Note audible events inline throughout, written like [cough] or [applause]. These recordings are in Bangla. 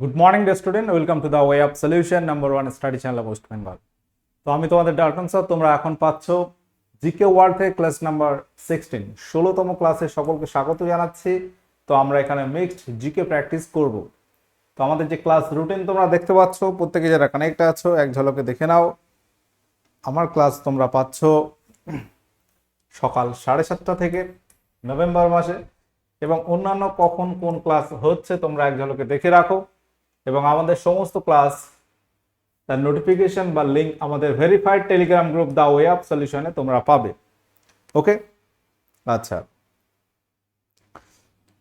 Good morning dear student welcome to the way of solution number one study channel West Bengal তো আমি তোমাদের ডাল্টন স্যার তোমরা এখন পাচ্ছ জিকে ওয়ার্ল্ড থেকে ক্লাস নাম্বার সিক্সটিন ষোলোতম ক্লাসে সকলকে স্বাগত জানাচ্ছি। তো আমরা এখানে মিক্সড জিকে প্র্যাকটিস করব। তো আমাদের যে ক্লাস রুটিন তোমরা দেখতে পাচ্ছ, প্রত্যেকে যারা কানেক্ট আছো, এক ঝলকে দেখে নাও। আমার ক্লাস তোমরা পাচ্ছ সকাল সাড়ে সাতটা থেকে নভেম্বর মাসে এবং অন্যান্য কখন কোন ক্লাস হচ্ছে, তোমরা এক ঝলকে দেখে রাখো। এবং আমাদের সমস্ত ক্লাস তার নোটিফিকেশন বা লিঙ্ক আমাদের verified Telegram group the way of সলিউশনে তোমরা পাবে। ওকে আচ্ছা।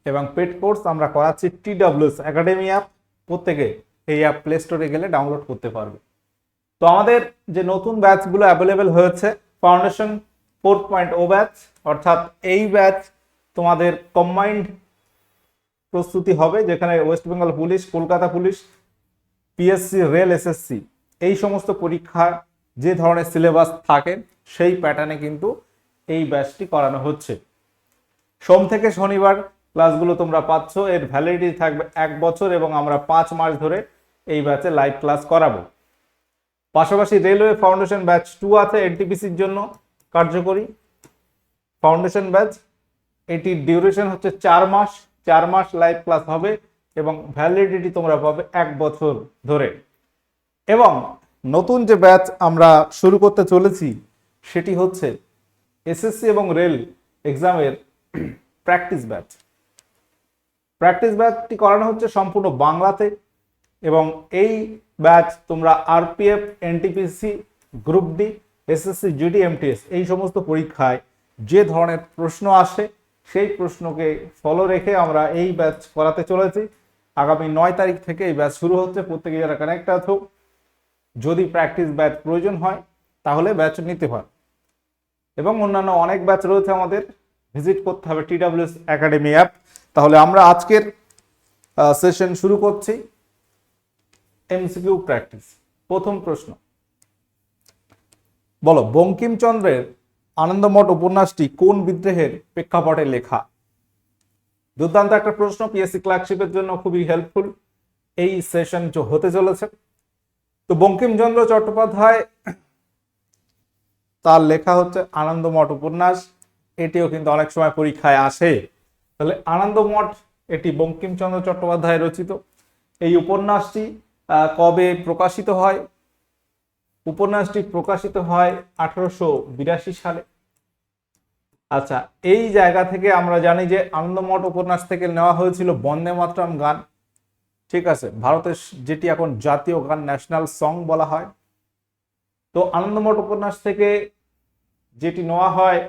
এবং পেড কোর্স আমরা করাচ্ছি টি ডাব্লিউএস একাডেমি অ্যাপ প্রত্যেকে এই অ্যাপ প্লে স্টোরে গেলে ডাউনলোড করতে পারবে। তো আমাদের যে নতুন ব্যাচগুলো অ্যাভেলেবেল হয়েছে foundation four point O batch অর্থাৎ এই ব্যাচ তোমাদের কম্বাইন্ড প্রস্তুতি হবে, যেখানে West Bengal police Kolkata police PSC rail SSC এই সমস্ত পরীক্ষা যে ধরনের সিলেবাস থাকে, সেই প্যাটার্নে কিন্তু এই ব্যাচটি করানো হচ্ছে। সোম থেকে শনিবার ক্লাসগুলো তোমরা পাচ্ছ, এর ভ্যালিডিটি থাকবে এক বছর এবং আমরা পাঁচ মাস ধরে এই ব্যাচে লাইভ ক্লাস করাবো। পাশাপাশি রেলওয়ে ফাউন্ডেশন ব্যাচ টু আছে এনটিপিসির জন্য কার্যকরী। ফাউন্ডেশন ব্যাচ এটির ডিউরেশন হচ্ছে চার মাস। চার মাস লাইভ ক্লাস হবে এবং ভ্যালিডিটি তোমরা পাবে এক বছর ধরে। এবং নতুন যে ব্যাচ আমরা শুরু করতে চলেছি, সেটি হচ্ছে এসএসসি এবং রেল এক্সামের প্র্যাকটিস ব্যাচ প্র্যাকটিস ব্যাচটি করানো হচ্ছে সম্পূর্ণ বাংলাতে এবং এই ব্যাচ তোমরা RPF NTPC group D SSC GD MTS এই সমস্ত পরীক্ষায় যে ধরনের প্রশ্ন আসে সেই প্রশ্নকে ফলো রেখে আমরা এই ব্যাচ করাতে চলেছি। আগামী নয় তারিখ থেকে এই ব্যাচ শুরু হচ্ছে, প্রত্যেকে যারা কানেক্ট আছো। যদি প্র্যাকটিস ব্যাচ প্রয়োজন হয়, তাহলে ব্যাচ নিতে হয়। এবং অন্যান্য অনেক ব্যাচ রয়েছে আমাদের। ভিজিট করতে হবে টিডাব্লিউএস একাডেমি অ্যাপ তাহলে আমরা আজকের সেশন শুরু করছি। এমসিকিউ প্র্যাকটিস প্রথম প্রশ্ন। বলো, বঙ্কিমচন্দ্রের আনন্দমঠ উপন্যাসটি কোন বিদ্রোহের প্রেক্ষাপটে লেখা? দুর্দান্ত একটা প্রশ্ন পিএসসি ক্লার্কশিপের জন্য খুবই হেল্পফুল এই সেশন হতে চলেছে। তো বঙ্কিমচন্দ্র চট্টোপাধ্যায়, তার লেখা হচ্ছে আনন্দমঠ উপন্যাস। এটিও কিন্তু অনেক সময় পরীক্ষায় আসে। তাহলে আনন্দমঠ, এটি বঙ্কিমচন্দ্র চট্টোপাধ্যায় রচিত। এই উপন্যাসটি কবে প্রকাশিত হয়? উপন্যাসটি প্রকাশিত হয় আঠারোশো বিরাশি সালে। আচ্ছা এই জায়গা থেকে আমরা জানি যে আনন্দমঠ উপন্যাস থেকে নেওয়া হয়েছিল বন্দে মাতরম গান। ঠিক আছে, ভারতের যেটি এখন জাতীয় গান, ন্যাশনাল সং বলা হয়। তো আনন্দমঠ উপন্যাস থেকে যেটি নেওয়া হয়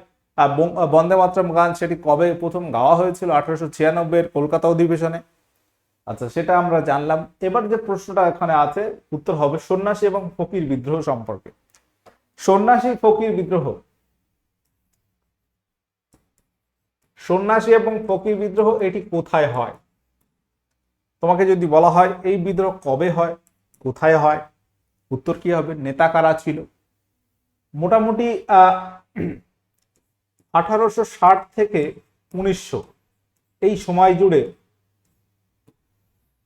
বন্দে মাতরম গান, সেটি কবে প্রথম গাওয়া হয়েছিল? আঠারোশো ছিয়ানব্বই কলকাতা অধিবেশনে। আচ্ছা সেটা আমরা জানলাম। এবার যে প্রশ্নটা এখানে আছে, উত্তর হবে সন্ন্যাসী এবং ফকির বিদ্রোহ সম্পর্কে। সন্ন্যাসী, ফকির বিদ্রোহ। সন্ন্যাসী এবং ফকির বিদ্রোহ, এটি কোথায় হয়? তোমাকে যদি বলা হয়, এই বিদ্রোহ কবে হয়, কোথায় হয়, উত্তর কি হবে? নেতা কারা ছিল? মোটামুটি আঠারোশো ষাট থেকে উনিশশো, এই সময় জুড়ে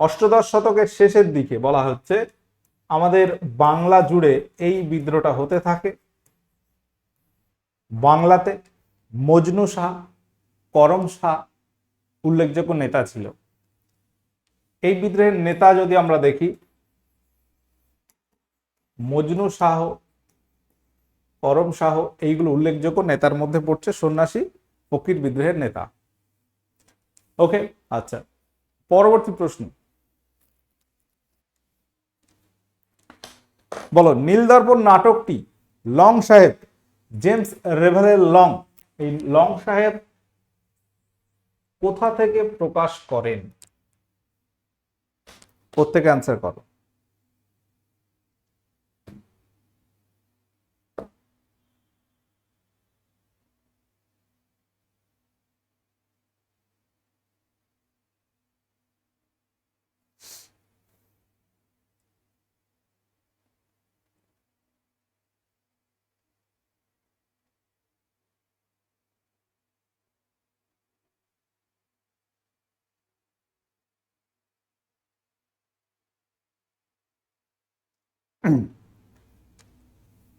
অষ্টদশ শতকের শেষের দিকে বলা হচ্ছে, আমাদের বাংলা জুড়ে এই বিদ্রোহটা হতে থাকে। বাংলাতে মজনু শাহ, করম শাহ উল্লেখযোগ্য নেতা ছিল। এই বিদ্রোহের নেতা যদি আমরা দেখি, মজনু শাহ, করম শাহ এইগুলো উল্লেখযোগ্য নেতার মধ্যে পড়ছে, সন্ন্যাসী ফকির বিদ্রোহের নেতা। ওকে আচ্ছা পরবর্তী প্রশ্ন। বলো, নীলদর্পণ নাটকটি লং সাহেব, জেমস রেভেলের লং, এই লং সাহেব কোথা থেকে প্রকাশ করেন? প্রত্যেকে অ্যান্সার করো।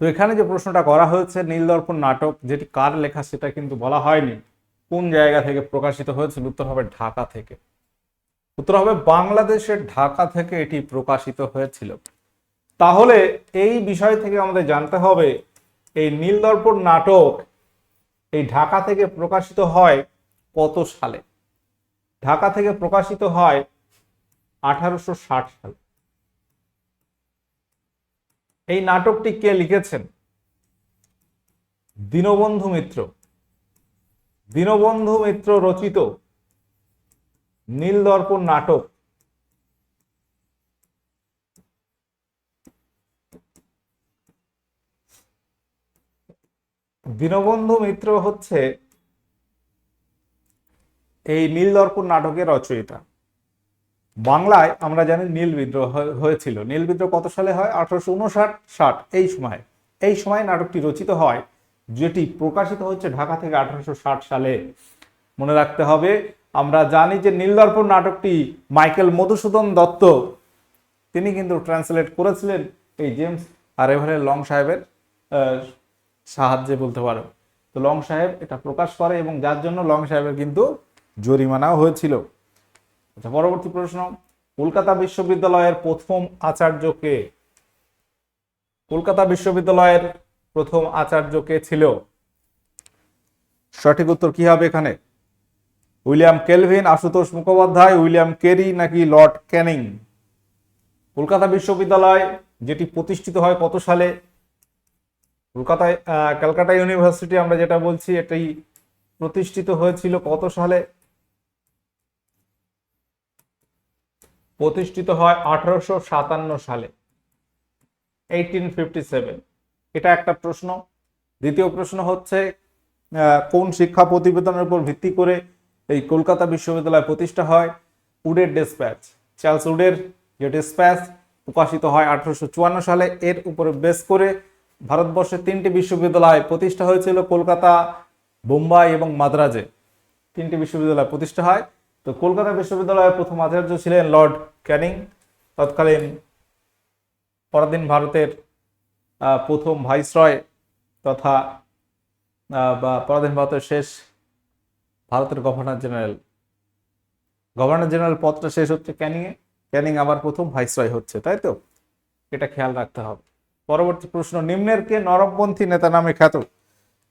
তো এখানে যে প্রশ্নটা করা হয়েছে, নীলদর্পণ নাটক, যেটি কার লেখা সেটা কিন্তু বলা হয়নি। কোন জায়গা থেকে প্রকাশিত হয়েছিল উত্তর হবে ঢাকা থেকে। উত্তর হবে বাংলাদেশের ঢাকা থেকে এটি প্রকাশিত হয়েছিল। তাহলে এই বিষয় থেকে আমাদের জানতে হবে, এই নীলদর্পণ নাটক এই ঢাকা থেকে প্রকাশিত হয় কত সালে? ঢাকা থেকে প্রকাশিত হয় আঠারোশো ষাট সালে। এই নাটকটি কে লিখেছেন? দীনবন্ধু মিত্র। দীনবন্ধু মিত্র রচিত নীলদর্পণ নাটক। দীনবন্ধু মিত্র হচ্ছে এই নীলদর্পণ নাটকের রচয়িতা। বাংলায় আমরা জানি নীল বিদ্রোহ হয়ে- হয়েছিল। নীল বিদ্রোহ কত সালে হয়? আঠারোশো উনষাট, ষাট, এই সময়। এই সময় নাটকটি রচিত হয়, যেটি প্রকাশিত হচ্ছে ঢাকা থেকে আঠারোশো ষাট সালে। মনে রাখতে হবে, আমরা জানি যে নীলদর্পণ নাটকটি মাইকেল মধুসূদন দত্ত, তিনি কিন্তু ট্রান্সলেট করেছিলেন এই জেমস আর এভারের লং সাহেবের সাহায্যে বলতে পারো। তো লং সাহেব এটা প্রকাশ করে এবং যার জন্য লং সাহেবের কিন্তু জরিমানাও হয়েছিল। আচ্ছা পরবর্তী প্রশ্ন। কলকাতা বিশ্ববিদ্যালয়ের প্রথম আচার্য কে? কলকাতা বিশ্ববিদ্যালয়ের প্রথম আচার্য কে ছিল? সঠিক উত্তর কি হবে এখানে? William Kelvin, Ashutosh Mukhopadhyay, William Carey নাকি লর্ড ক্যানিং? কলকাতা বিশ্ববিদ্যালয় যেটি প্রতিষ্ঠিত হয় কত সালে? কলকাতায় ক্যালকাটা ইউনিভার্সিটি আমরা যেটা বলছি, এটি প্রতিষ্ঠিত হয়েছিল কত সালে? প্রতিষ্ঠিত হয় আঠারোশো সাতান্ন সালে এইটিন ফিফটি সেভেন এটা একটা প্রশ্ন। দ্বিতীয় প্রশ্ন হচ্ছে কোন শিক্ষা প্রতিবেদনের উপর ভিত্তি করে এই কলকাতা বিশ্ববিদ্যালয় প্রতিষ্ঠা হয়? উডের ডেসপ্যাচ। চার্লস উডের যে ডেসপ্যাচ প্রকাশিত হয় আঠারোশো চুয়ান্ন সালে, এর উপরে বেস করে ভারতবর্ষের তিনটি বিশ্ববিদ্যালয় প্রতিষ্ঠা হয়েছিল, কলকাতা, বোম্বাই এবং মাদ্রাজে। তিনটি বিশ্ববিদ্যালয় প্রতিষ্ঠা হয়। তো কলকাতা বিশ্ববিদ্যালয়ের প্রথম আচার্য ছিলেন লর্ড ক্যানিং। তৎকালীন পরাধীন ভারতের প্রথম ভাইসরয় তথা বা পরাধীন ভারতের শেষ ভারতের গভর্নর জেনারেল। গভর্নর জেনারেল পদটা শেষ হচ্ছে ক্যানিংয়ে। ক্যানিং আবার প্রথম ভাইসরয় হচ্ছে, তাই তো? এটা খেয়াল রাখতে হবে। পরবর্তী প্রশ্ন, নিম্নের কে নরমপন্থী নেতা নামে খ্যাত?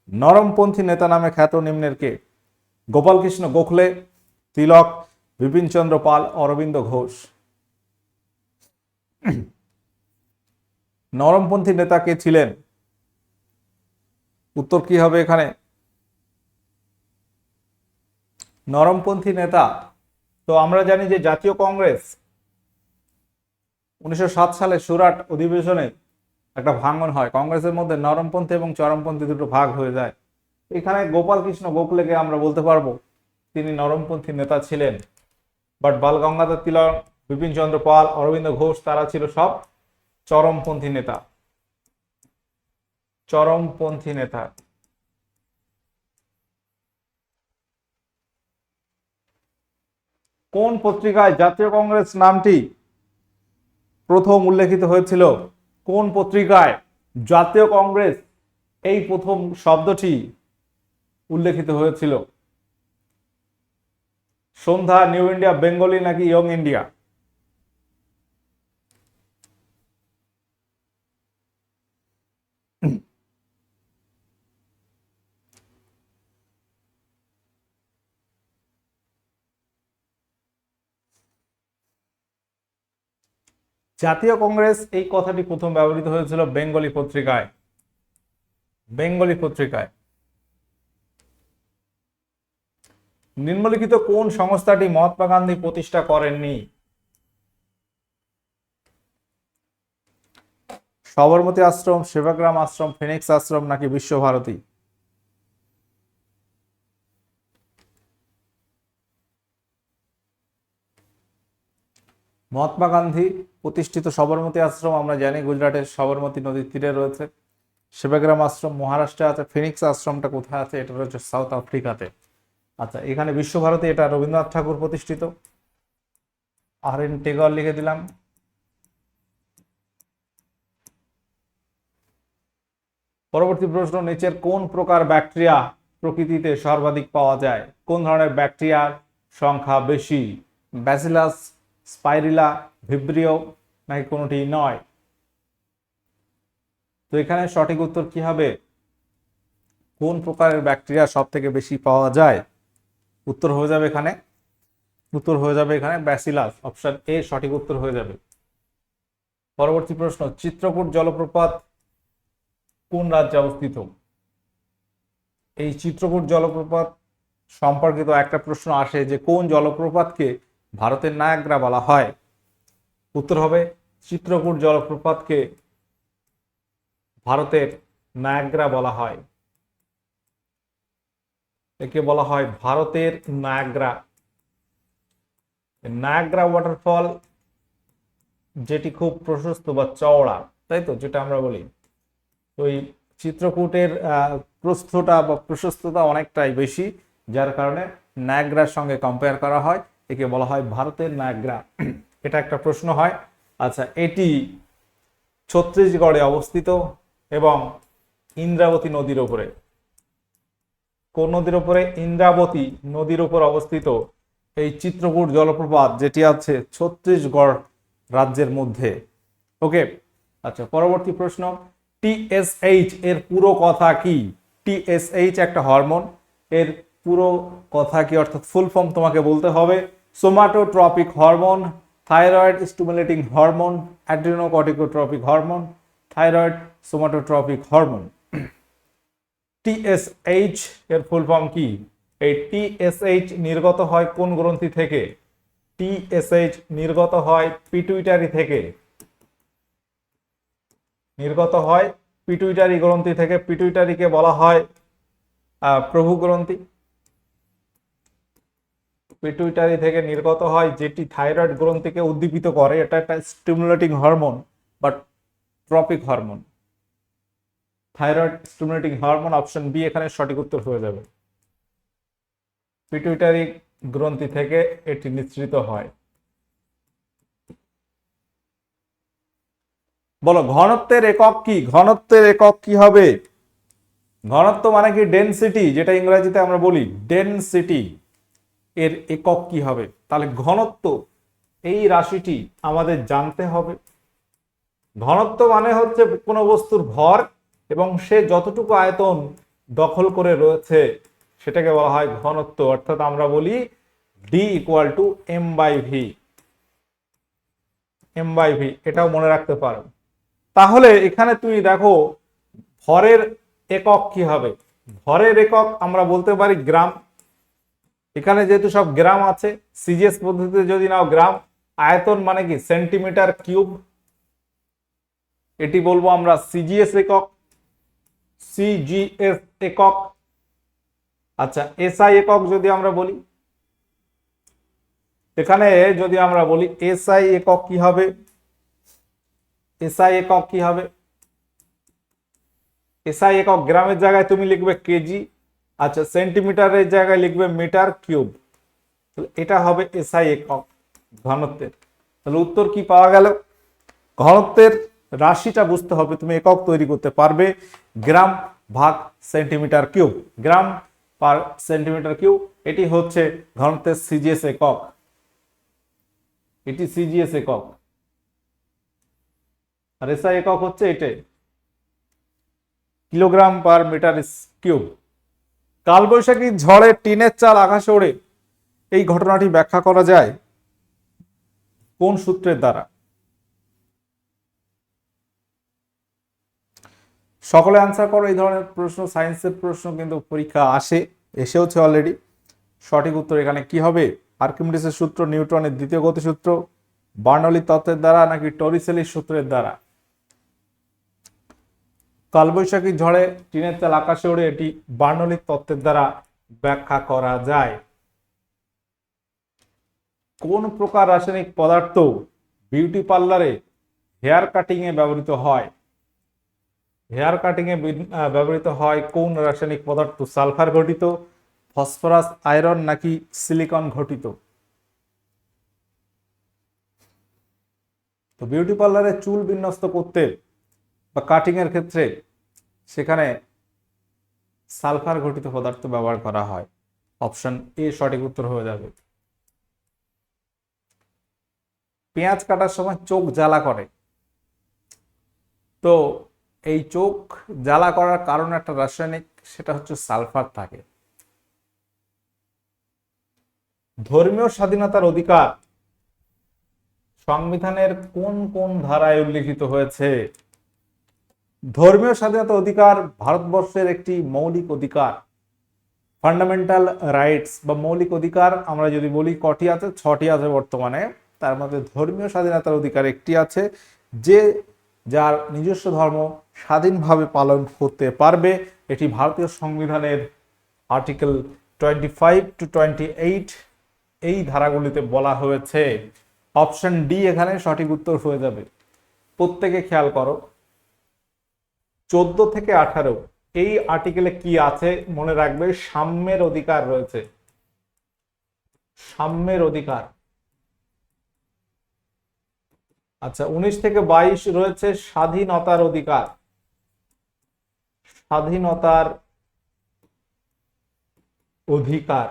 নরমপন্থী নেতা নামে খ্যাত নিম্নের কে? গোপালকৃষ্ণ গোখলে, তিলক, বিপিনচন্দ্র পাল, অরবিন্দ ঘোষ। [clears throat] নরমপন্থী নেতা কে ছিলেন? উত্তর কি হবে এখানে? নরমপন্থী নেতা, তো আমরা জানি যে জাতীয় কংগ্রেস উনিশশো সাত সালে সুরাট অধিবেশনে একটা ভাঙন হয়। কংগ্রেসের মধ্যে নরমপন্থী এবং চরমপন্থী দুটো ভাগ হয়ে যায়। এখানে গোপাল কৃষ্ণ গোখলেকে আমরা বলতে পারব, তিনি নরমপন্থী নেতা ছিলেন। বাট বাল গঙ্গাধর তিলক বিপিন চন্দ্র পাল, অরবিন্দ ঘোষ, তারা ছিল সব চরমপন্থী নেতা। চরমপন্থী নেতা। কোন পত্রিকায় জাতীয় কংগ্রেস নামটি প্রথম উল্লেখিত হয়েছিল? কোন পত্রিকায় জাতীয় কংগ্রেস এই প্রথম শব্দটি উল্লেখিত হয়েছিল? সন্ধ্যা, নিউ ইন্ডিয়া, বেঙ্গলি নাকি ইয়ং ইন্ডিয়া? জাতীয় কংগ্রেস এই কথাটি প্রথম ব্যবহৃত হয়েছিল বেঙ্গলি পত্রিকায়। বেঙ্গলি পত্রিকায়। নিম্নলিখিত কোন সংস্থাটি মহাত্মা গান্ধী প্রতিষ্ঠা করেননি? সবরমতী আশ্রম, সেবাগ্রাম আশ্রম, ফিনিক্স আশ্রম নাকি বিশ্বভারতী? মহাত্মা গান্ধী প্রতিষ্ঠিত সবরমতী আশ্রম, আমরা জানি গুজরাটের সবরমতী নদীর তীরে রয়েছে। সেবাগ্রাম আশ্রম মহারাষ্ট্রে আছে, ফিনিক্স আশ্রমটা কোথায় আছে, এটা রয়েছে সাউথ আফ্রিকাতে। আচ্ছা এখানে বিশ্বভারতী, এটা রবীন্দ্রনাথ ঠাকুর প্রতিষ্ঠিত। আর এন টেগর লিখে দিলাম। পরবর্তী প্রশ্ন, নিচের কোন প্রকার ব্যাকটেরিয়া প্রকৃতিতে সর্বাধিক পাওয়া যায়? কোন ধরনের ব্যাকটেরিয়ার সংখ্যা বেশি? ব্যাসিলাস স্পাইরিলা, ভিব্রিও নাকি কোনোটি নয়? তো এখানে সঠিক উত্তর কি হবে? কোন প্রকারের ব্যাকটেরিয়া সব থেকে বেশি পাওয়া যায়? উত্তর হয়ে যাবে এখানে। উত্তর হয়ে যাবে এখানে ব্যাসিলাস। অপশন এ সঠিক উত্তর হয়ে যাবে। পরবর্তী প্রশ্ন, চিত্রকূট জলপ্রপাত কোন রাজ্যে অবস্থিত? এই চিত্রকূট জলপ্রপাত সম্পর্কিত একটা প্রশ্ন আসে যে কোন জলপ্রপাতকে ভারতের নায়াগ্রা বলা হয়। উত্তর হবে চিত্রকূট জলপ্রপাতকে ভারতের নায়াগ্রা বলা হয়। একে বলা হয় ভারতের নায়াগ্রা। নায়াগ্রা ওয়াটারফল যেটি খুব প্রশস্ত বা চওড়া, তাই তো? যেটা আমরা বলি। এই চিত্রকূটের প্রস্থটা বা প্রশস্ততা অনেকটাই বেশি, যার কারণে নায়াগ্রার সঙ্গে কম্পেয়ার করা হয়। একে বলা হয় ভারতের নায়াগ্রা এটা একটা প্রশ্ন হয়। আচ্ছা এটি ছত্তিশগড়ে অবস্থিত এবং ইন্দ্রাবতী নদীর ওপরে কোন নদীর ওপরে ইন্দ্রাবতী নদীর ওপর অবস্থিত এই চিত্রকূট জলপ্রপাত, যেটি আছে ছত্তিশগড় রাজ্যের মধ্যে। ওকে আচ্ছা পরবর্তী প্রশ্ন। টিএসএইচ এর পুরো কথা কি? টিএসএইচ একটা হরমোন। এর পুরো কথা কি? অর্থাৎ ফুল ফর্ম তোমাকে বলতে হবে। Somatotropic hormone thyroid stimulating hormone adrenocorticotropic hormone thyroid somatotropic hormone TSH এর ফুল ফর্ম কি? এই টিএসএইচ নির্গত হয় কোন গ্রন্থি থেকে? টিএসএইচ নির্গত হয় পিটুইটারি থেকে। নির্গত হয় পিটুইটারি গ্রন্থি থেকে। পিটুইটারিকে বলা হয় প্রভু গ্রন্থি পিটুইটারি থেকে নির্গত হয়, যেটি থাইরয়েড গ্রন্থিকে উদ্দীপিত করে। এটা একটা স্টিমুলেটিং হরমোন বা tropic hormone thyroid stimulating hormone option B এখানে সঠিক উত্তর হয়ে যাবে। পিটুইটারি গ্রন্থি থেকে এটি নিঃসৃত হয়। বলো, ঘনত্বের একক কি? ঘনত্বের একক কি হবে? ঘনত্ব মানে কি? ডেনসিটি যেটা ইংরেজিতে আমরা বলি ডেনসিটি এর একক কি হবে? তাহলে ঘনত্ব এই রাশিটি আমাদের জানতে হবে। ঘনত্ব মানে হচ্ছে কোনো বস্তুর ভর এবং সে যতটুকু আয়তন দখল করে রয়েছে, সেটাকে বলা হয় ঘনত্ব। অর্থাৎ আমরা বলি D equal to M by V M by V এটাও মনে রাখতে পারো। তাহলে এখানে তুমি দেখো, ভরের একক কি হবে? ভরের একক আমরা বলতে পারি গ্রাম। এখানে যেহেতু সব গ্রাম আছে সিজিএস পদ্ধতিতে যদি নাও গ্রাম, আয়তন মানে কি? Centimetre cube. এটি বলব আমরা সিজিএস একক সিজিএস একক। আচ্ছা এসআই একক যদি আমরা বলি, এখানে যদি আমরা বলি এসআই একক কি হবে? এসআই একক কি হবে? এসআই একক গ্রামের জায়গায় তুমি লিখবে কেজি। আচ্ছা সেন্টিমিটারের জায়গায় লিখবে মিটার কিউব তাহলে এটা হবে এসআই একক ঘনত্বের। তাহলে উত্তর কি পাওয়া গেল? ঘনত্বের রাশিটা বুঝতে হবে, তুমি একক তৈরি করতে পারবে গ্রাম ভাগ centimetre cube gram per centimetre cube এটি হচ্ছে ঘনত্বের সিজিএস একক। এটি সিজিএস একক। আর এসআই একক হচ্ছে এটাই। কিলোগ্রাম পার মিটার কিউব কালবৈশাখী ঝড়ে টিনের চাল আকাশে ওড়ে। এই ঘটনাটি ব্যাখ্যা করা যায় কোন সূত্রের দ্বারা? সকলে আনসার করো, এই ধরনের প্রশ্ন সায়েন্সের প্রশ্ন কিন্তু পরীক্ষা আসে, এসেওছে অলরেডি সঠিক উত্তর এখানে কি হবে? আর্কিমিডিসের সূত্র, নিউটনের দ্বিতীয় গতিসূত্র বার্নলি তত্ত্বের দ্বারা নাকি টরিসেলির সূত্রের দ্বারা? কালবৈশাখী ঝড়ে টিনের তেল আকাশে ওড়ে এটি বার্নলিক তত্ত্বের দ্বারা ব্যাখ্যা করা যায়। কোন প্রকার রাসায়নিক পদার্থ বিউটি পার্লারে হেয়ার কাটিং এ ব্যবহৃত হয়? হেয়ার কাটিং এ ব্যবহৃত হয় কোন রাসায়নিক পদার্থ সালফার ঘটিত, ফসফরাস, আয়রন নাকি সিলিকন ঘটিত? তো বিউটি পার্লারে চুল বিন্যস্ত করতে বা কাটিংয়ের ক্ষেত্রে সেখানে সালফার ঘটিত পদার্থ ব্যবহার করা হয়। অপশন এ সঠিক উত্তর হয়ে যাবে। পেঁয়াজ কাটার সময় চোখ জ্বালা করে। তো এই চোখ জ্বালা করার কারণ একটা রাসায়নিক, সেটা হচ্ছে সালফার থাকে। ধর্মীয় স্বাধীনতার অধিকার সংবিধানের কোন কোন ধারায় উল্লিখিত হয়েছে? ধর্মীয় স্বাধীনতা অধিকার ভারতবর্ষের একটি মৌলিক অধিকার ফান্ডামেন্টাল রাইটস বা মৌলিক অধিকার, আমরা যদি বলি কটি আছে? ছটি আছে বর্তমানে। তার মধ্যে ধর্মীয় স্বাধীনতার অধিকার একটি আছে, যে যার নিজস্ব ধর্ম স্বাধীনভাবে পালন করতে পারবে। এটি ভারতীয় সংবিধানের article twenty five to twenty eight এই ধারাগুলিতে বলা হয়েছে। অপশন ডি এখানে সঠিক উত্তর হয়ে যাবে। প্রত্যেকে খেয়াল করো চোদ্দ থেকে আঠারো, এই আর্টিকেলে কি আছে মনে রাখবে? সাম্যের অধিকার রয়েছে। সাম্যের অধিকার। আচ্ছা উনিশ থেকে বাইশ রয়েছে স্বাধীনতার অধিকার। স্বাধীনতার অধিকার।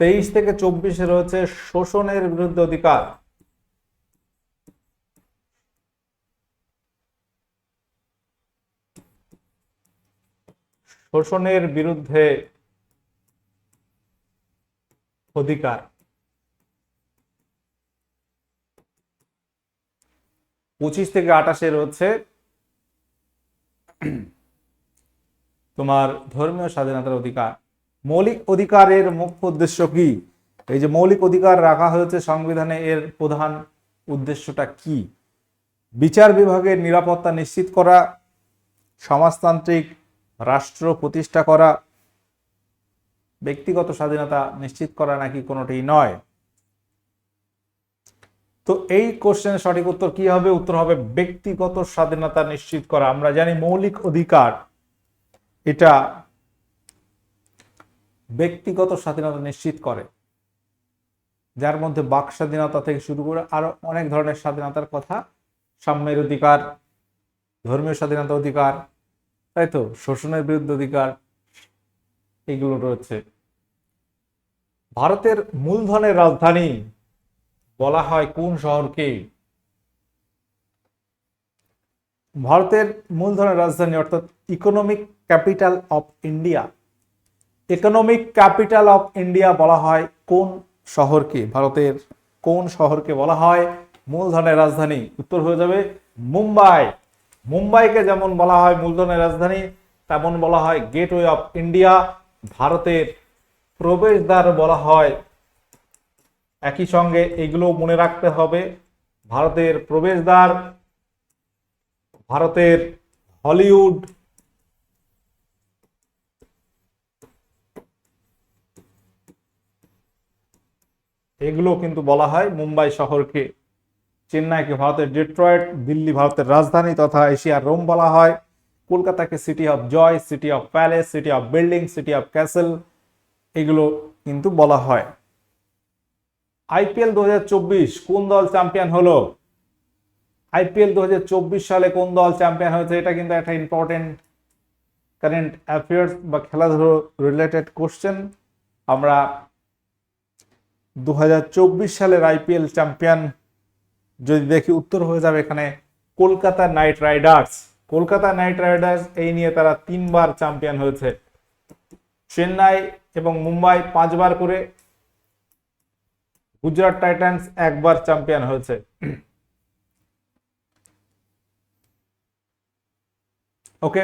তেইশ থেকে চব্বিশে রয়েছে শোষণের বিরুদ্ধে অধিকার। শোষণের বিরুদ্ধে অধিকার। পঁচিশ থেকে আঠাশে রয়েছে তোমার ধর্মীয় স্বাধীনতার অধিকার। মৌলিক অধিকারের মুখ্য উদ্দেশ্য কি? এই যে মৌলিক অধিকার রাখা হয়েছে সংবিধানে, এর প্রধান উদ্দেশ্যটা কি? বিচার বিভাগের নিরাপত্তা নিশ্চিত করা, সমাজতান্ত্রিক রাষ্ট্র প্রতিষ্ঠা করা, ব্যক্তিগত স্বাধীনতা নিশ্চিত করা নাকি কোনোটি নয়? তো এই কোশ্চেনের সঠিক উত্তর কি হবে? উত্তর হবে ব্যক্তিগত স্বাধীনতা নিশ্চিত করা। আমরা জানি মৌলিক অধিকার, এটা ব্যক্তিগত স্বাধীনতা নিশ্চিত করে। যার মধ্যে বাক স্বাধীনতা থেকে শুরু করে আরও অনেক ধরনের স্বাধীনতার কথা, সাম্যের অধিকার, ধর্মীয় স্বাধীনতা অধিকার তাই তো শোষণের বিরুদ্ধে অধিকার এগুলো রয়েছে ভারতের মূলধনের রাজধানী বলা হয় কোন শহরকে? ভারতের মূলধনের রাজধানী অর্থাৎ economic capital of India economic capital of India বলা হয় কোন শহরকে? ভারতের কোন শহরকে বলা হয় মূলধনের রাজধানী? উত্তর হয়ে যাবে মুম্বাই। মুম্বাইকে যেমন বলা হয় মূলধনের রাজধানী, তেমন বলা হয় গেটওয়ে অফ ইন্ডিয়া। ভারতের প্রবেশদ্বার বলা হয় একই সঙ্গে এগুলো মনে রাখতে হবে। ভারতের প্রবেশদ্বার, ভারতের হলিউড এগুলো কিন্তু বলা হয় মুম্বাই শহরকে চেন্নাইকে ভারতের ডেট্রয়েট, দিল্লি ভারতের রাজধানী তথা এশিয়ার রোম বলা হয়। কলকাতাকে city of joy city of palace city of building city of castle এগুলো কিন্তু বলা হয়। আইপিএল দুহাজার চব্বিশ কোন দল চ্যাম্পিয়ন হলো? আইপিএল দু হাজার চব্বিশ সালে কোন দল চ্যাম্পিয়ন হয়েছে? এটা কিন্তু একটা ইম্পর্টেন্ট কারেন্ট অ্যাফেয়ার্স বা খেলাধুলো রিলেটেড কোশ্চেন আমরা দু হাজার চব্বিশ সালের আইপিএল চ্যাম্পিয়ন যদি দেখি উত্তর হয়ে যাবে এখানে Kolkata Knight Riders. Kolkata Knight Riders এই নিয়ে তারা তিনবার চ্যাম্পিয়ন হয়েছে। চেন্নাই এবং মুম্বাই পাঁচবার করে গুজরাট টাইটান্স একবার চ্যাম্পিয়ন হয়েছে। ওকে,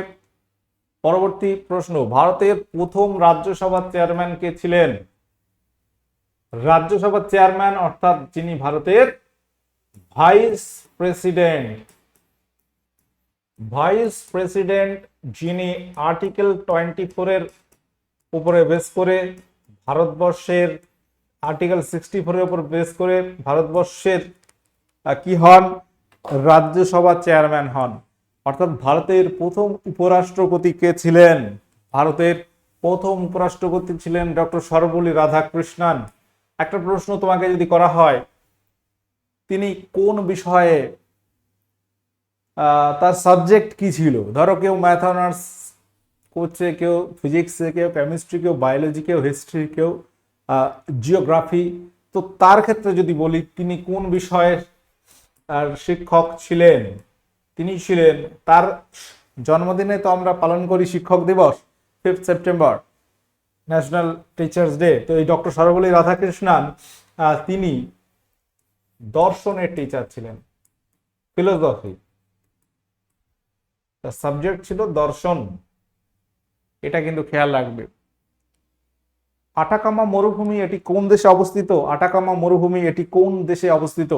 পরবর্তী প্রশ্ন। ভারতের প্রথম রাজ্যসভার চেয়ারম্যান কে ছিলেন? রাজ্যসভার চেয়ারম্যান অর্থাৎ যিনি ভারতের ভাইস প্রেসিডেন্ট ভাইস প্রেসিডেন্ট যিনি আর্টিকেল টোয়েন্টি ফোরের উপরে বেস করে ভারতবর্ষের, আর্টিকেল সিক্সটি ফোরের উপর বেস করে ভারতবর্ষের কি হন? রাজ্যসভা চেয়ারম্যান হন। অর্থাৎ ভারতের প্রথম উপরাষ্ট্রপতি কে ছিলেন? ভারতের প্রথম উপরাষ্ট্রপতি ছিলেন ডক্টর সর্বপল্লী রাধাকৃষ্ণন। একটা প্রশ্ন তোমাকে যদি করা হয় তিনি কোন বিষয়ে তার সাবজেক্ট কি ছিল? ধরো কেউ ম্যাথ অনার্স করছে কেউ ফিজিক্সে, কেউ কেমিস্ট্রি, কেউ বায়োলজি, কেউ হিস্ট্রি, কেউ জিওগ্রাফি। তো তার ক্ষেত্রে যদি বলি, তিনি কোন বিষয়ের, আর শিক্ষক ছিলেন? তিনি ছিলেন তার জন্মদিনে তো আমরা পালন করি শিক্ষক দিবস fifth September national teachers day তো এই ডক্টর সর্বপল্লী রাধাকৃষ্ণান তিনি দর্শনের টিচার ছিলেন। ফিলোসফি তার সাবজেক্ট ছিল দর্শন। এটা কিন্তু খেয়াল রাখবে। আটাকামা মরুভূমি এটি কোন দেশে অবস্থিত? আটাকামা মরুভূমি এটি কোন দেশে অবস্থিত?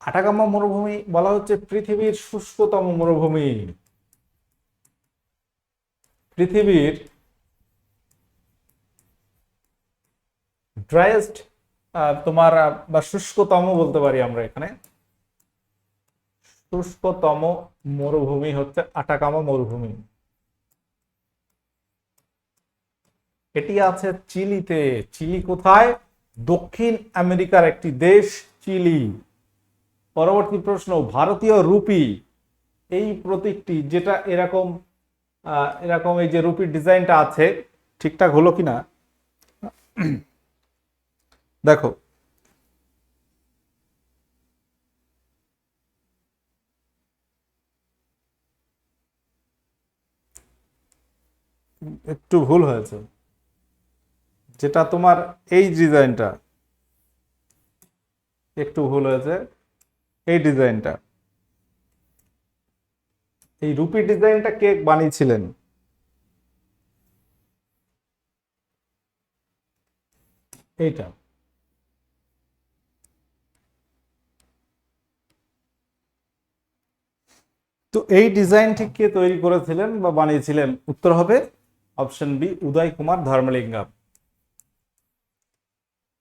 আটাকামা মরুভূমি বলা হচ্ছে পৃথিবীর শুষ্কতম মরুভূমি। পৃথিবীর ড্রাইয়েস্ট তোমার বা শুষ্কতম বলতে পারি আমরা এখানে। শুষ্কতম মরুভূমি হচ্ছে আটাকামা মরুভূমি। এটি আছে চিলিতে। চিলি কোথায়? দক্ষিণ আমেরিকার একটি দেশ, চিলি। পরবর্তী প্রশ্ন, ভারতীয় রুপি। এই প্রতীকটি যেটা এরকম এরকম এই যে রুপির ডিজাইনটা আছে, ঠিকঠাক হলো কিনা? দেখো। একটু ভুল হয়েছে। যেটা তোমার এই ডিজাইনটা, একটু ভুল হয়েছে, এই ডিজাইনটা। এই রুপি ডিজাইনটা কে বানিয়েছিলেন? এইটা। তো এই ডিজাইনটি কে তৈরি করেছিলেন বা বানিয়েছিলেন? উত্তর হবে অপশন বি, উদয় কুমার ধর্মলিঙ্গম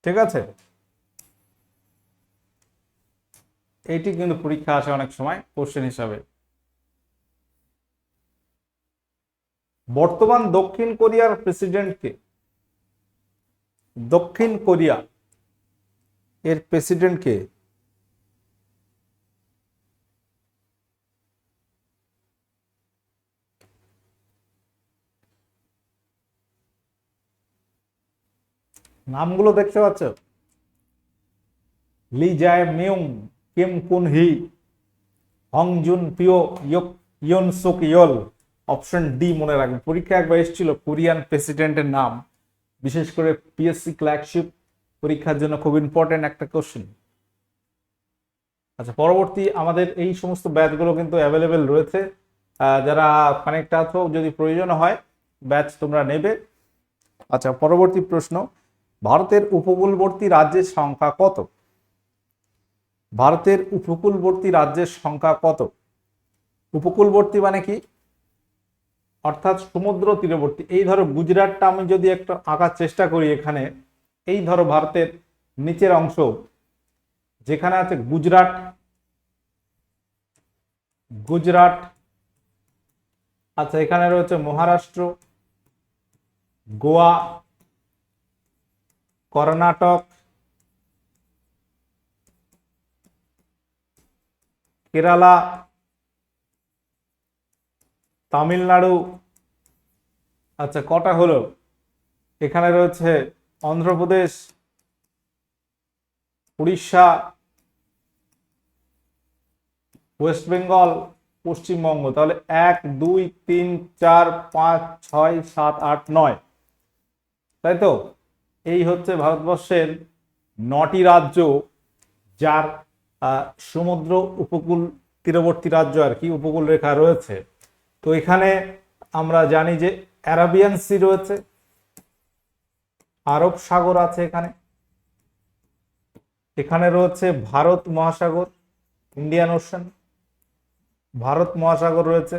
ঠিক আছে? এইটি কিন্তু পরীক্ষা আসে অনেক সময় কোশ্চেন হিসাবে। বর্তমান দক্ষিণ কোরিয়ার প্রেসিডেন্টকে দক্ষিণ কোরিয়া। এর প্রেসিডেন্টকে নামগুলো দেখতে পাচ্ছ? লি Jae Myung, Kim Keon Hee, Hong Joon Pyo, ইয়ক, Yoon Suk Yeol. Option D মনে রাখবেন পরীক্ষা একবার এসেছিল কোরিয়ান প্রেসিডেন্টের নাম। বিশেষ করে পিএসসি ক্লার্কশিপ পরীক্ষার জন্য খুব ইম্পর্টেন্ট একটা কোশ্চেন আচ্ছা পরবর্তী আমাদের এই সমস্ত ব্যাচগুলো কিন্তু অ্যাভেলেবেল রয়েছে। যারা কানেক্ট আছো, যদি প্রয়োজন হয়, ব্যাচ তোমরা নেবে। আচ্ছা পরবর্তী প্রশ্ন। ভারতের উপকূলবর্তী রাজ্যের সংখ্যা কত? ভারতের উপকূলবর্তী রাজ্যের সংখ্যা কত? উপকূলবর্তী মানে কি? অর্থাৎ সমুদ্র তীরবর্তী। এই ধরো গুজরাটটা আমি যদি একটা আঁকার চেষ্টা করি এখানে, এই ধরো ভারতের নিচের অংশ, যেখানে আছে গুজরাট গুজরাট আচ্ছা এখানে রয়েছে মহারাষ্ট্র, গোয়া কর্ণাটক, কেরালা, তামিলনাড়ু। আচ্ছা কটা হলো? এখানে রয়েছে অন্ধ্রপ্রদেশ, উড়িষ্যা, ওয়েস্ট বেঙ্গল, পশ্চিমবঙ্গ। তাহলে এক, দুই, তিন, চার, পাঁচ, ছয়, সাত, আট, নয়। তাই তো? এই হচ্ছে ভারতবর্ষের নটি রাজ্য যার সমুদ্র উপকূল তীরবর্তী রাজ্য আর কি, উপকূল রেখা রয়েছে। তো এখানে আমরা জানি যে অ্যারাবিয়ান সি রয়েছে, আরব সাগর আছে এখানে এখানে রয়েছে ভারত মহাসাগর, ইন্ডিয়ান ওশান, ভারত মহাসাগর রয়েছে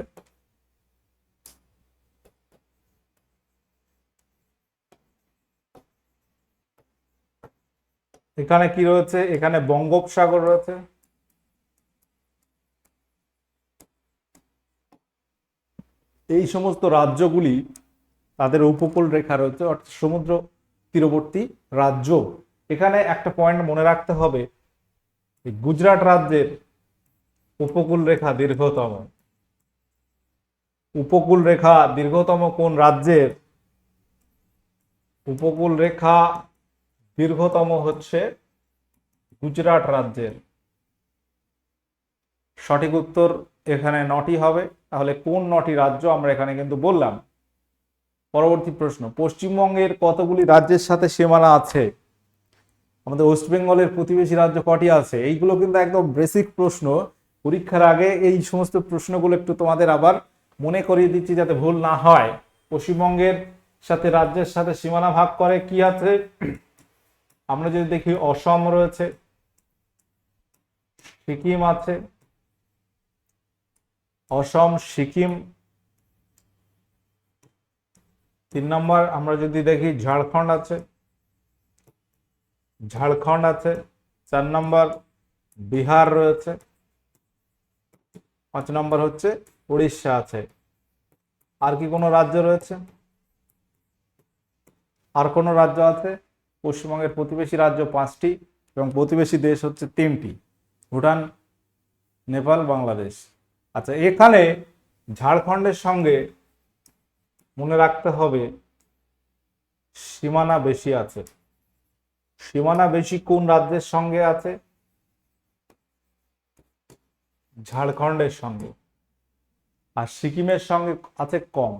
এখানে কি রয়েছে? এখানে বঙ্গোপসাগর রয়েছে। এই সমস্ত রাজ্যগুলি তাদের উপকূল রেখা রয়েছে, অর্থাৎ সমুদ্র তীরবর্তী রাজ্য। এখানে একটা পয়েন্ট মনে রাখতে হবে গুজরাট রাজ্যের উপকূল রেখা দীর্ঘতম। উপকূল রেখা দীর্ঘতম কোন রাজ্যের? উপকূল রেখা দীর্ঘতম হচ্ছে গুজরাট রাজ্যের। সঠিক উত্তর এখানে নটি হবে। তাহলে কোন নটি রাজ্য আমরা এখানে কিন্তু বললাম? পরবর্তী প্রশ্ন, পশ্চিমবঙ্গের কতগুলি রাজ্যের সাথে সীমানা আছে? আমাদের ওয়েস্ট বেঙ্গলের প্রতিবেশী রাজ্য কটি আছে? এইগুলো কিন্তু একদম বেসিক প্রশ্ন। পরীক্ষার আগে এই সমস্ত প্রশ্নগুলো একটু তোমাদের আবার মনে করিয়ে দিচ্ছি যাতে ভুল না হয়। পশ্চিমবঙ্গের সাথে রাজ্যের সাথে সীমানা ভাগ করে কি আছে? আমরা যদি দেখি অসম রয়েছে, সিকিম আছে, অসম, সিকিম, তিন নম্বর আমরা যদি দেখি ঝাড়খণ্ড আছে ঝাড়খণ্ড আছে, চার নম্বর বিহার রয়েছে, পাঁচ নম্বর হচ্ছে উড়িষ্যা আছে। আর কি কোনো রাজ্য রয়েছে? আর কোনো রাজ্য আছে? পশ্চিমবঙ্গের প্রতিবেশী রাজ্য পাঁচটি এবং প্রতিবেশী দেশ হচ্ছে তিনটি, ভুটান, নেপাল, বাংলাদেশ। আচ্ছা এখানে ঝাড়খণ্ডের সঙ্গে মনে রাখতে হবে, সীমানা বেশি আছে। সীমানা বেশি কোন রাজ্যের সঙ্গে আছে? ঝাড়খণ্ডের সঙ্গে। আর সিকিমের সঙ্গে আছে কম।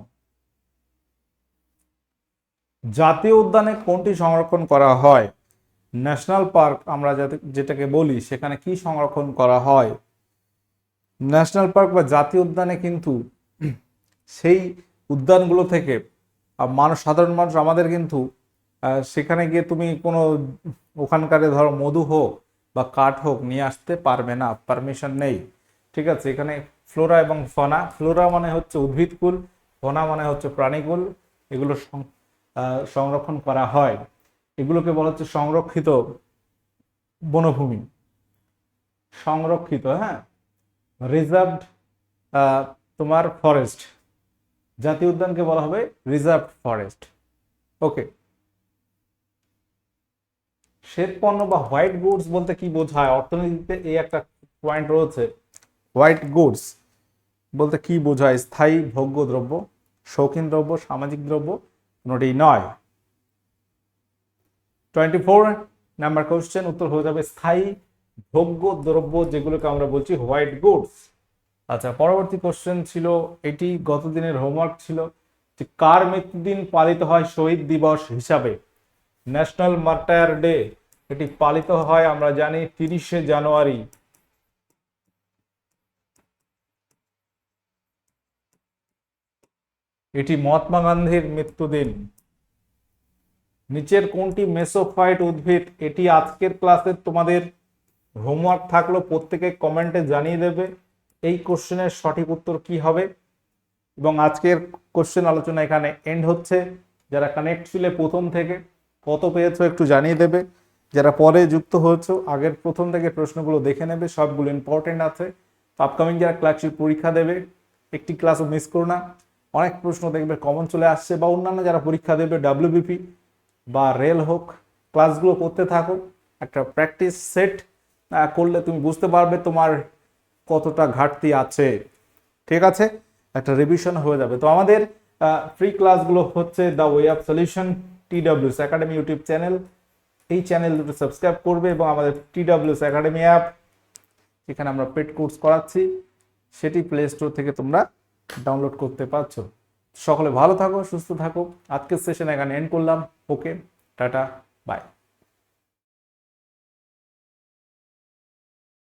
জাতীয় উদ্যানে কোনটি সংরক্ষণ করা হয়? ন্যাশনাল পার্ক আমরা যেটাকে বলি, সেখানে কি সংরক্ষণ করা হয়? ন্যাশনাল পার্ক বা জাতীয় উদ্যানে কিন্তু সেই উদ্যানগুলো থেকে মানুষ, সাধারণ মানুষ, আমাদের কিন্তু সেখানে গিয়ে তুমি কোনো ওখানকার ধরো মধু হোক বা কাঠ হোক নিয়ে আসতে পারবে না, পারমিশন নেই। ঠিক আছে, এখানে ফ্লোরা এবং ফনা, ফ্লোরা মানে হচ্ছে উদ্ভিদকুল, ফনা মানে হচ্ছে প্রাণীকুল, এগুলো সংরক্ষণ করা হয়। এগুলোকে বলা হচ্ছে সংরক্ষিত বনভূমি। সংরক্ষিত হ্যাঁ? রিজার্ভড তোমার ফরেস্ট জাতীয় উদ্যানকে বলা হবে রিজার্ভ ফরেস্ট ওকে শ্বেত পণ্য বা হোয়াইট গুডস বলতে কি বোঝায়? অর্থনীতিতে এই একটা পয়েন্ট রয়েছে। হোয়াইট গুডস বলতে কি বোঝায়? স্থায়ী ভোগ্য দ্রব্য শৌখিন দ্রব্য, সামাজিক দ্রব্য কোনোটি নয়। টোয়েন্টি ফোর নাম্বার কোশ্চেন উত্তর হয়ে যাবে স্থায়ী ভোগ্য দ্রব্য যেগুলোকে আমরা বলছি হোয়াইট গুডস আচ্ছা পরবর্তী কোশ্চেন ছিল, এটি গত দিনের হোমওয়ার্ক ছিল যে কার মৃত্যুদিন পালিত হয় শহীদ দিবস হিসাবে? ন্যাশনাল মার্টায়ার ডে এটি পালিত হয়, আমরা জানি, তিরিশে জানুয়ারি। এটি মহাত্মা গান্ধীর মৃত্যুদিন। নিচের কোনটি মেসোফাইট উদ্ভিদ? এটি আজকের ক্লাসে তোমাদের হোমওয়ার্ক থাকল, প্রত্যেকে কমেন্টে জানিয়ে দেবে। এই কোশ্চেনের সঠিক উত্তর কি হবে? এবং আজকের কোশ্চেন আলোচনা এখানে এন্ড হচ্ছে। যারা কানেক্ট ছিলে প্রথম থেকে, কত পেয়েছ একটু জানিয়ে দেবে। যারা পরে যুক্ত হয়েছো, আগের প্রথম থেকে প্রশ্নগুলো দেখে নেবে, সবগুলো ইম্পর্টেন্ট আছে। আপকামিং যারা ক্লাসিক পরীক্ষা দেবে, একটি ক্লাসও মিস করো না। অনেক প্রশ্ন দেখবে কমন চলে আসছে বা অন্যান্য যারা পরীক্ষা দেবে ডাব্লিউবিপি বা রেল হোক ক্লাসগুলো করতে থাকো, একটা প্র্যাকটিস সেট করলে তুমি বুঝতে পারবে তোমার কতটা ঘাটতি আছে। ঠিক আছে? একটা রিভিশন হয়ে যাবে। তো আমাদের ফ্রি ক্লাসগুলো হচ্ছে the way of solution TWS academy YouTube channel এই চ্যানেল দুটো সাবস্ক্রাইব করবে এবং আমাদের টিডব্লিউস একাডেমি অ্যাপ যেখানে আমরা পেড কোর্স করাচ্ছি, সেটি প্লে স্টোর থেকে তোমরা ডাউনলোড করতে পারছ। সকলে ভালো থাকো, সুস্থ থাকো। আজকের সেশন এখানে এন্ড করলাম। ওকে টাটা বাই